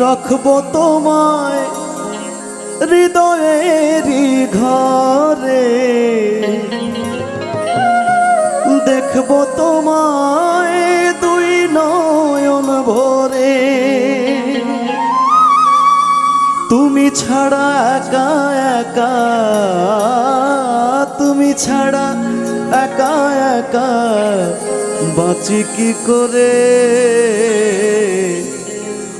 রাখব তোমায় হৃদয়েরই ঘরে। দেখব তোমায় দুই নয়ন ভরে। তুমি ছাড়া একা একা, তুমি ছাড়া একা একা বাঁচি কি করে?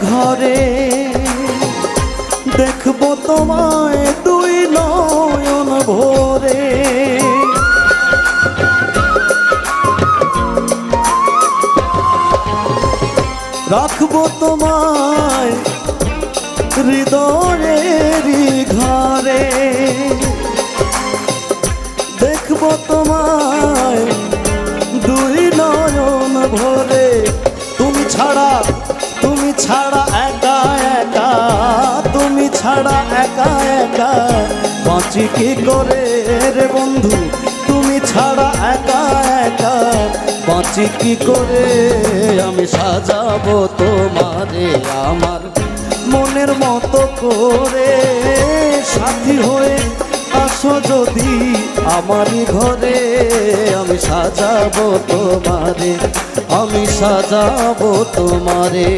ঘরে। দেখব তোমায় দুই নয়ন ভরে। রাখব তোমায় হৃদয়েরই ঘরে। দেখব তোমায় দুই নয়ন ভরে। তুমি ছাড়া ছাড়া একা একা, তুমি ছাড়া একা একা, বাঁচি কি করে রে বন্ধু? তুমি ছাড়া একা একা, বাঁচি কি করে? আমি সাজাবো তোমারে আমার মনের মতো করে। সাথী হয়ে আসো যদি আমারই ঘরে আমি সাজাবো তোমারে আমি সাজাবো তোমারে।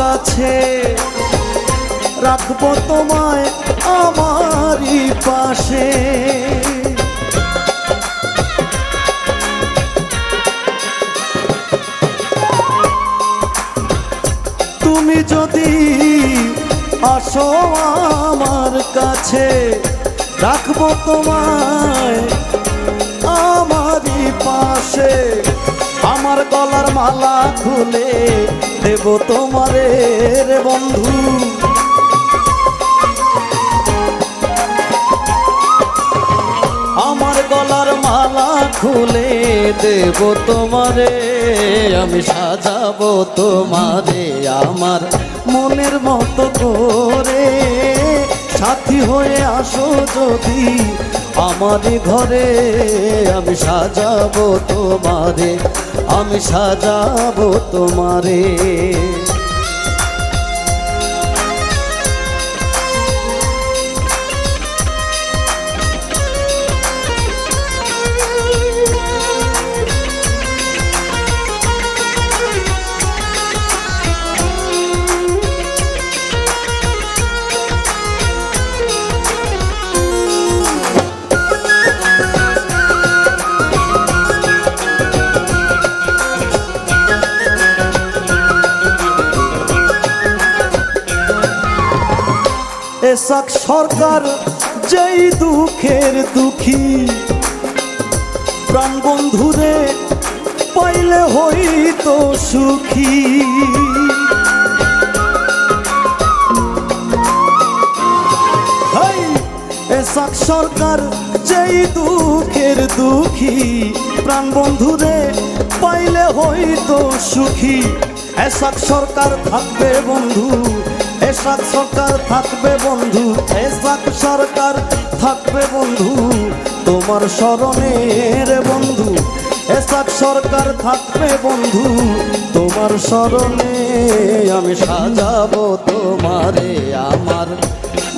কাছে রাখব তোমায় আমারই পাশে। তুমি যদি আসো আমার কাছে রাখব তোমায় আমারই পাশে। আমার গলার মালা খুলে দেব তোমারে রে বন্ধু। আমার গলার মালা খুলে দেব তোমারে, আমি সাজাবো তোমারে, আমার মনের মতো করে। সাথী হয়ে আসো যদি আমার ঘরে, আমি সাজাবো তোমারে। আমি সাজাবো তোমারে। এসাক সরকার, যেই দুঃখের দুঃখী। প্রাণ বন্ধুরে, পাইলে হইতো সুখী। এসাক সরকার, যেই দুঃখের দুঃখী। প্রাণ বন্ধুরে, পাইলে হইতো সুখী। এসাক সরকার থাকবে বন্ধু এসাক সরকার থাকবে বন্ধু এসাক সরকার থাকবে বন্ধু, তোমার স্মরণে রে বন্ধু এসাক সরকার থাকবে বন্ধু, তোমার স্মরণে আমি সাজাবো তোমারে আমার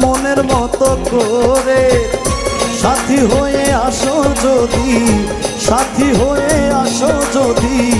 মনের মতো করে। সাথী হয়ে আসো যদি, সাথী হয়ে আসো যদি